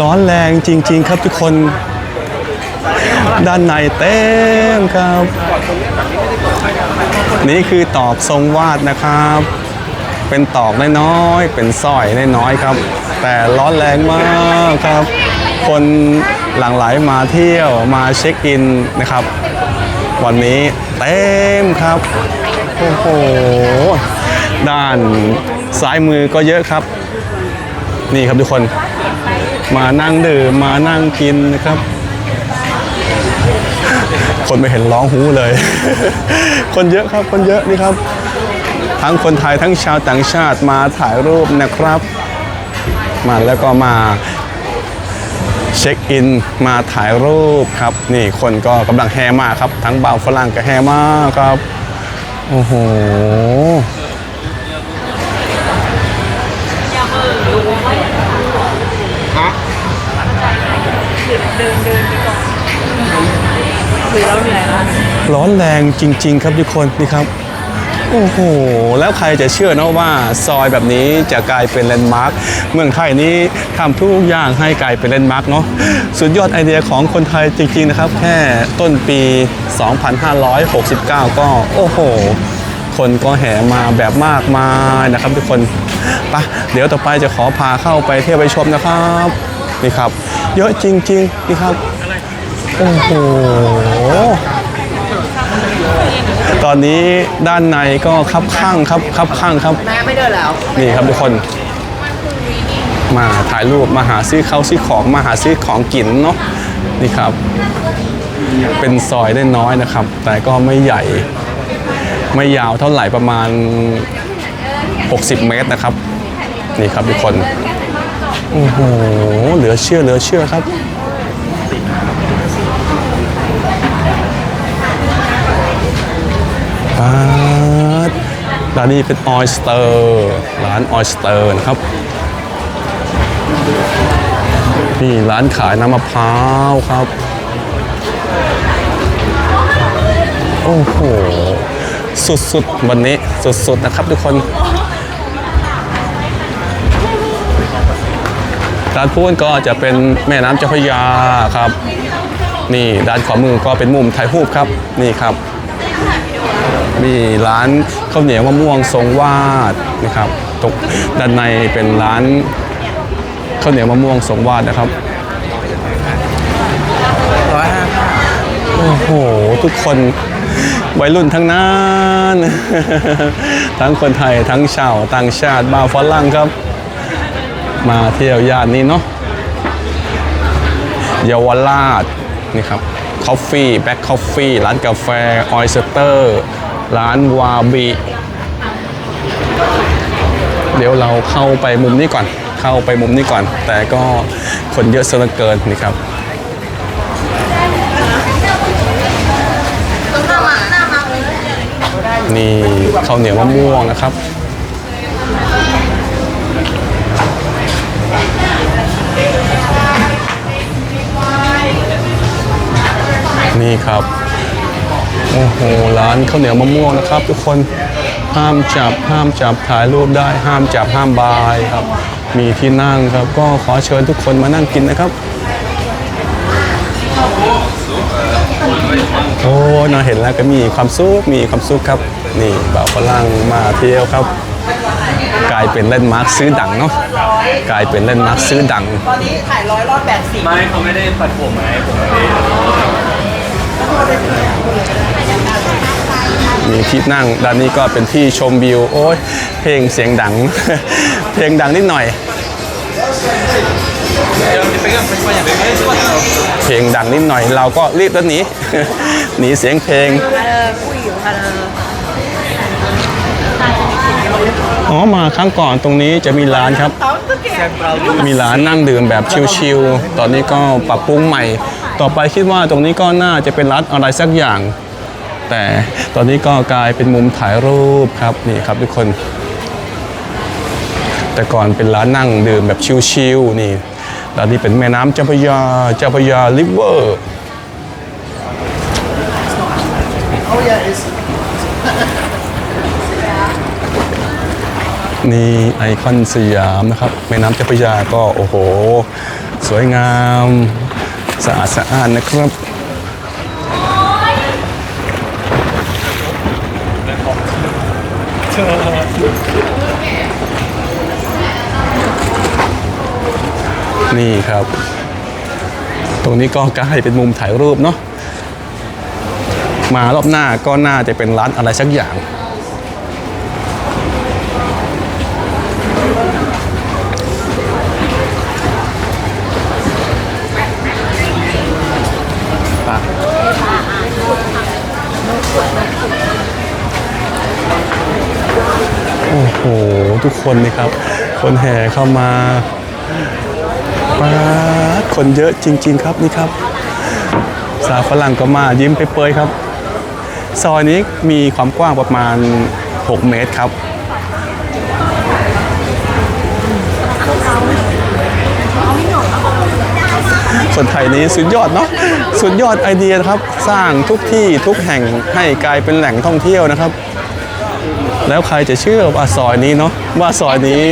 ร้อนแรงจริง ๆ ครับทุกคน ด้านในเต็มครับ นี่คือตอกทรงวาดนะครับ เป็นตอกน้อยๆเป็นสร้อยน้อยๆครับ แต่ร้อนแรงมากครับ คนหลั่งไหลมาเที่ยวมาเช็คอินนะครับ วันนี้เต็มครับ โอ้โห ด้านซ้ายมือก็เยอะครับ นี่ครับทุกคน มานั่งดื่มมานั่งกินนะครับ คนไม่เห็นร้องหูเลย คนเยอะครับ คนเยอะนี่ครับ ทั้งคนไทยทั้งชาวต่างชาติมาถ่ายรูปนะครับ มาแล้วก็มาเช็คอินมาถ่ายรูปครับ นี่คนก็กำลังแห่มากครับ ทั้งบ่าวฝรั่งก็แห่มากครับ โอ้โหร้อนแรงจริง ๆ ครับทุกคนนี่ครับ โอ้โห แล้วใครจะเชื่อนะว่าซอยแบบนี้จะกลายเป็นแลนด์มาร์คเมืองไทยนี้ทำทุกอย่างให้กลายเป็นแลนด์มาร์คเนาะสุดยอดไอเดียของคนไทยจริง ๆ นะครับ แค่ต้นปี 2569 ก็โอ้โห คนก็แห่มาแบบมากมายนะครับทุกคนปะเดี๋ยวต่อไปจะขอพาเข้าไปเที่ยวไปชมนะครับนี่ครับ เยอะจริง ๆ นี่ครับ โอ้โห ตอนนี้ด้านในก็คับข้างครับคับข้างครับ แม่ไม่เดินแล้ว นี่ครับทุกคน มาถ่ายรูปมาหาซื้อเขาวซื้อของมาหาซื้อของกินเนาะนี่ครับ เป็นซอยได้น้อยนะครับ แต่ก็ไม่ใหญ่ ไม่ยาวเท่าไหร่ประมาณ 60 เมตรนะครับ นี่ครับทุกคน โอ้โห เหลือเชื่อเหลือเชื่อครับ ปาดร้านนี้เป็นออยสเตอร์ร้านออยสเตอร์นะครับ นี่ร้านขายน้ำมะพร้าวครับ โอ้โห สุดๆ วันนี้สุดๆ นะครับทุกคนด้านพูนก็จะเป็นแม่น้ำเจ้าพระยาครับ นี่ด้านขวามือก็เป็นมุมถ่ายรูปครับ นี่ครับ มีร้านข้าวเหนียวมะม่วงทรงวาดนะครับตกด้านในเป็นร้านข้าวเหนียวมะม่วงทรงวาดนะครับร้อยห้าโอ้โห ทุกคนวัยรุ่นทั้งนั้น ทั้งคนไทยทั้งชาวต่างชาติบาฝรั่งครับ มาเที่ยวย่านนี้เนาะเยาวราชนี่ครับคอฟฟี่แบ็คคอฟฟี่ร้านกาแฟออยสเตอร์ ร้านวาบิ เดี๋ยวเราเข้าไปมุมนี้ก่อน เข้าไปมุมนี้ก่อน แต่ก็คนเยอะเสียเหลือเกินนี่ครับนี่ข้าวเหนียวมะม่วงนะครับ นี่ครับ โอ้โหร้านข้าวเหนียวมะม่วงนะครับ ทุกคนห้ามจับห้ามจับถ่ายรูปได้ ห้ามจับห้ามบายครับ มีที่นั่งครับ ก็ขอเชิญทุกคนมานั่งกินนะครับ โอ้น่าเห็นแล้วก็มีความสุขมีความสุขครับ นี่บ่าวฝรั่งมาเที่ยวครับ กลายเป็นเล่นด์มาร์คซื้อดังเนาะกลายเป็นเล่นด์มาร์คซื้อดัง ตอนนี้ขายร้อยรอบแปดสิบไม่เขาไม่ได้ตัดผมไงผมไม่ได้ มีที่นั่งด้านนี้ก็เป็นที่ชมวิว โอ้ยเพลงเสียงดัง เพลงดังนิดหน่อย เพลงดังนิดหน่อย เราก็รีบแล้วหนีหนีเสียงเพลงอ๋อมาครั้งก่อนตรงนี้จะมีร้านครับ มีร้านนั่งดื่มแบบชิลๆตอนนี้ก็ปรับปรุงใหม่ ต่อไปคิดว่าตรงนี้ก็น่าจะเป็นร้านอะไรสักอย่าง แต่ตอนนี้ก็กลายเป็นมุมถ่ายรูปครับนี่ครับทุกคน แต่ก่อนเป็นร้านนั่งดื่มแบบชิลๆนี่ตอนนี้เป็นแม่น้ำเจ้าพระยาเจ้าพระยาริเวอร์นี่ไอคอนสยามนะครับแม่น้ำเจ้าพระยาก็โอ้โห สวยงาม สะอาดสะอาดนะครับ นี่ครับ ตรงนี้ก็กลายเป็นมุมถ่ายรูปเนาะมารอบหน้าก็น่าจะเป็นร้านอะไรสักอย่าง คนนี่ครับ คนแห่เข้ามาปาคนเยอะจริง ๆ ครับนี่ครับ สาวฝรั่งก็มายิ้มไปเปยครับ ซอยนี้มีความกว้างประมาณ 6 เมตรครับคนไทยนี้สุดยอดเนาะสุดยอดไอเดียครับ สร้างทุกที่ทุกแห่งให้กลายเป็นแหล่งท่องเที่ยวนะครับ แล้วใครจะเชื่อว่าซอยนี้เนาะว่าซอยนี้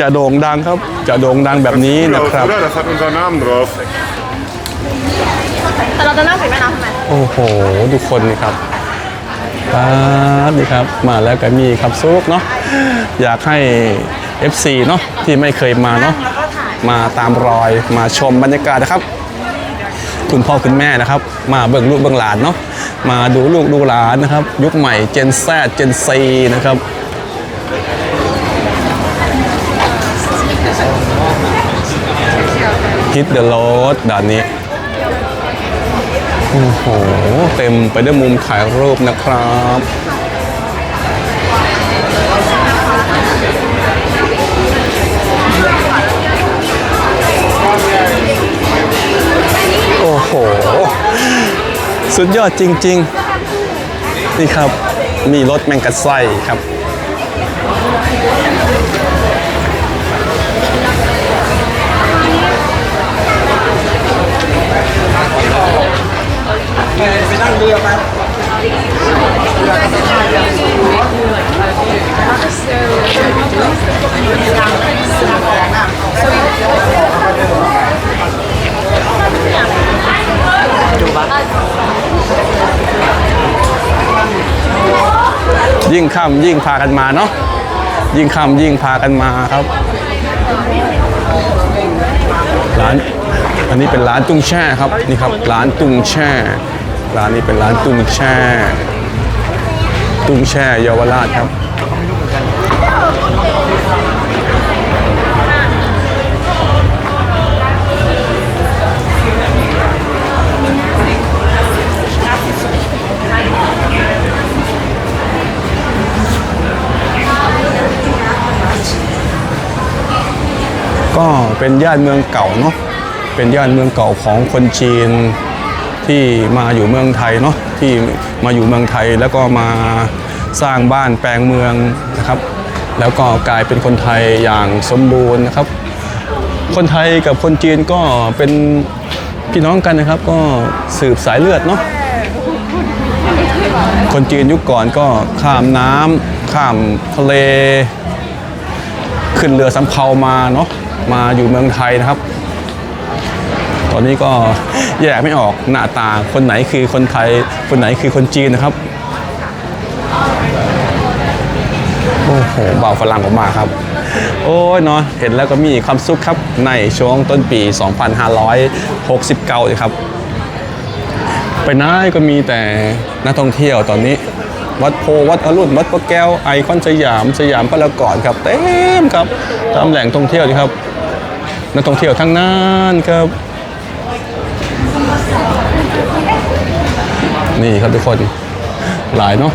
จะโด่งดังครับ จะโด่งดังแบบนี้นะครับ Oder? Das hat unseren Namen drauf. แต่เราจะนั่งถึงแม่น้ำทำไมโอ้โหทุกคนนี่ครับป๊าดนี่ครับ มาแล้วก็มีครับซุกเนาะอยากให้ FC เนาะที่ไม่เคยมาเนาะมาตามรอยมาชมบรรยากาศนะครับ คุณพ่อคุณแม่นะครับ มาเบิ่งลูกเบิ่งหลานเนาะ มาดูลูกดูหลานนะครับ ยุคใหม่เจนแซเจนซีนะครับฮิตเดอะโรดด่านนี้โอ้โห เต็มไปด้วยมุมถ่ายรูปนะครับ สุดยอดจริง ๆ นี่ครับ มีรถแมงกะไส้ครับ ไปนั่งเรือมา ยิ่งค่ำยิ่งพากันมาเนาะยิ่งค่ำยิ่งพากันมาครับร้านอันนี้เป็นร้านตุ้งแช่ครับนี่ครับร้านตุ้งแช่ร้านนี้เป็นร้านตุ้งแช่ ตุ้งแช่เยาวราชครับ ก็เป็นย่านเมืองเก่าเนาะเป็นย่านเมืองเก่าของคนจีนที่มาอยู่เมืองไทยเนาะที่มาอยู่เมืองไทยแล้วก็มาสร้างบ้านแปลงเมืองนะครับ แล้วก็กลายเป็นคนไทยอย่างสมบูรณ์นะครับ คนไทยกับคนจีนก็เป็นพี่น้องกันนะครับ ก็สืบสายเลือดเนาะคนจีนยุคก่อนก็ข้ามน้ำข้ามทะเล ขึ้นเรือสำเภามาเนาะ มาอยู่เมืองไทยนะครับ ตอนนี้ก็แยกไม่ออกหน้าตาคนไหนคือคนไทย คนไหนคือคนจีนนะครับ โอ้โหเบาฝรั่งออกมาครับ โอ้ยเนาะเห็นแล้วก็มีความสุขครับในช่วงต้นปี 2569เลยครับไปไหนก็มีแต่นักท่องเที่ยวตอนนี้ วัดโพวัดอรุณวัดพระแก้วไอคอนสยามสยามพารากอนครับเต็มครับตามแหล่งท่องเที่ยวนี่ครับ นักท่องเที่ยวทั้งนั้นครับ นี่ครับทุกคนหลายเนาะ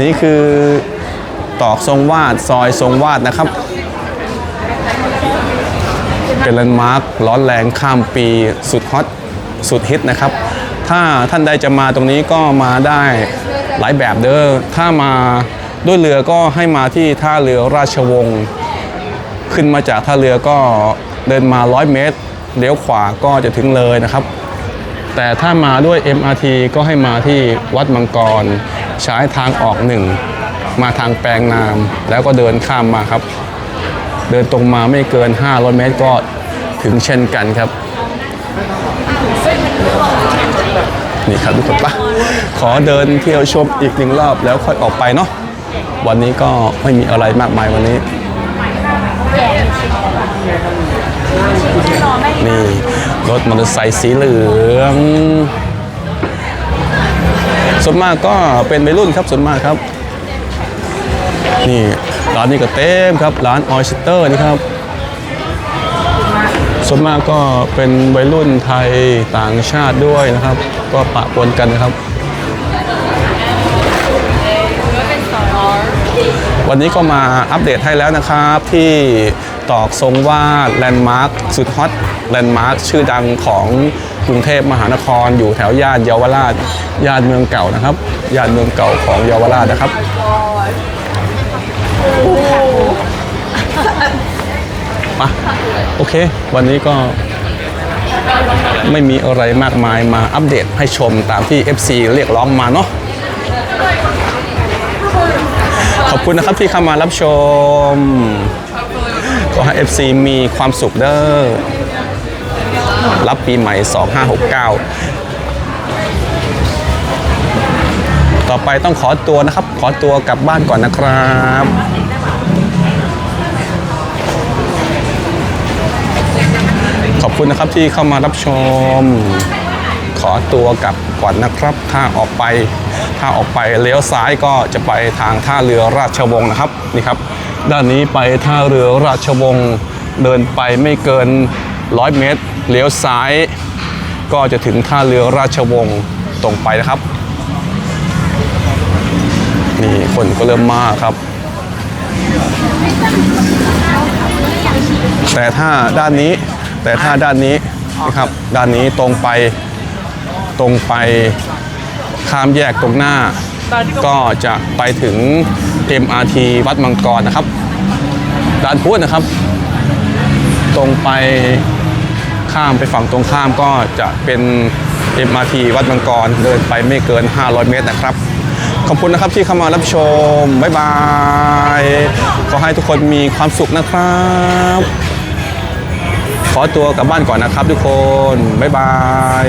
นี่คือตอกทรงวาดซอยทรงวาดนะครับ เป็นแลนด์มาร์คร้อนแรงข้ามปีสุดฮอตสุดฮิตนะครับ ถ้าท่านใดจะมาตรงนี้ก็มาได้หลายแบบเด้อถ้ามาด้วยเรือก็ให้มาที่ท่าเรือราชวงศ์ ขึ้นมาจากท่าเรือก็เดินมา 100 เมตร เลี้ยวขวาก็จะถึงเลยนะครับ แต่ถ้ามาด้วย MRT ก็ให้มาที่วัดมังกร ใช้ทางออกหนึ่งมาทางแปลงนามแล้วก็เดินข้ามมาครับ เดินตรงมาไม่เกิน 500 เมตรก็ถึงเช่นกันครับ นี่ครับทุกคนปะขอเดินเที่ยวชมอีกหนึ่งรอบแล้วค่อยออกไปเนาะวันนี้ก็ไม่มีอะไรมากมายวันนี้ร ถมอเตอร์ไซค์สีเหลืองส่วนมากก็เป็นวัยรุ่นครับส่วนมากครับ นี่ร้านนี้ก็เต็มครับ ร้านออยสเตอร์นี่ครับส่วนมากก็เป็นวัยรุ่นไทยต่างชาติด้วยนะครับ ก็ปะปนกันนะครับ วันนี้ก็มาอัปเดตให้แล้วนะครับที่ ตอกทรงวาดแลนด์มาร์คสุดฮอตแลนด์มาร์คชื่อดังของกรุงเทพมหานคร อยู่แถวย่านเยาวราชย่านเมืองเก่านะครับย่านเมืองเก่าของเยาวราชนะครับมาโอเค วันนี้ก็ไม่มีอะไรมากมายมาอัปเดตให้ชมตามที่ FC เรียกร้องมาเนาะขอบคุณนะครับที่เข้ามารับชม ขอให้ FC มีความสุขเด้อ รับปีใหม่ 2569 ต่อไปต้องขอตัวนะครับ ขอตัวกลับบ้านก่อนนะครับขอบคุณนะครับที่เข้ามารับชม ขอตัวกลับก่อนนะครับ ถ้าออกไป ถ้าออกไปเลี้ยวซ้ายก็จะไปทางท่าเรือราชวงศ์นะครับ นี่ครับ ด้านนี้ไปท่าเรือราชวงศ์เดินไปไม่เกิน 100 เมตร เลี้ยวซ้าย ก็จะถึงท่าเรือราชวงศ์ตรงไปนะครับ นี่คนก็เริ่มมากครับ แต่ถ้าด้านนี้แต่ถ้าด้านนี้นะครับด้านนี้ตรงไปตรงไปข้ามแยกตรงหน้า ก็จะไปถึง MRT วัดมังกรนะครับด้านพุธนะครับ ตรงไปข้ามไปฝั่งตรงข้ามก็จะเป็น MRT วัดมังกรเดินไปไม่เกิน 500 เมตรนะครับ ขอบคุณนะครับที่เข้ามารับชม บ๊ายบาย ขอให้ทุกคนมีความสุขนะครับ ขอตัวกลับบ้านก่อนนะครับทุกคน บ๊ายบาย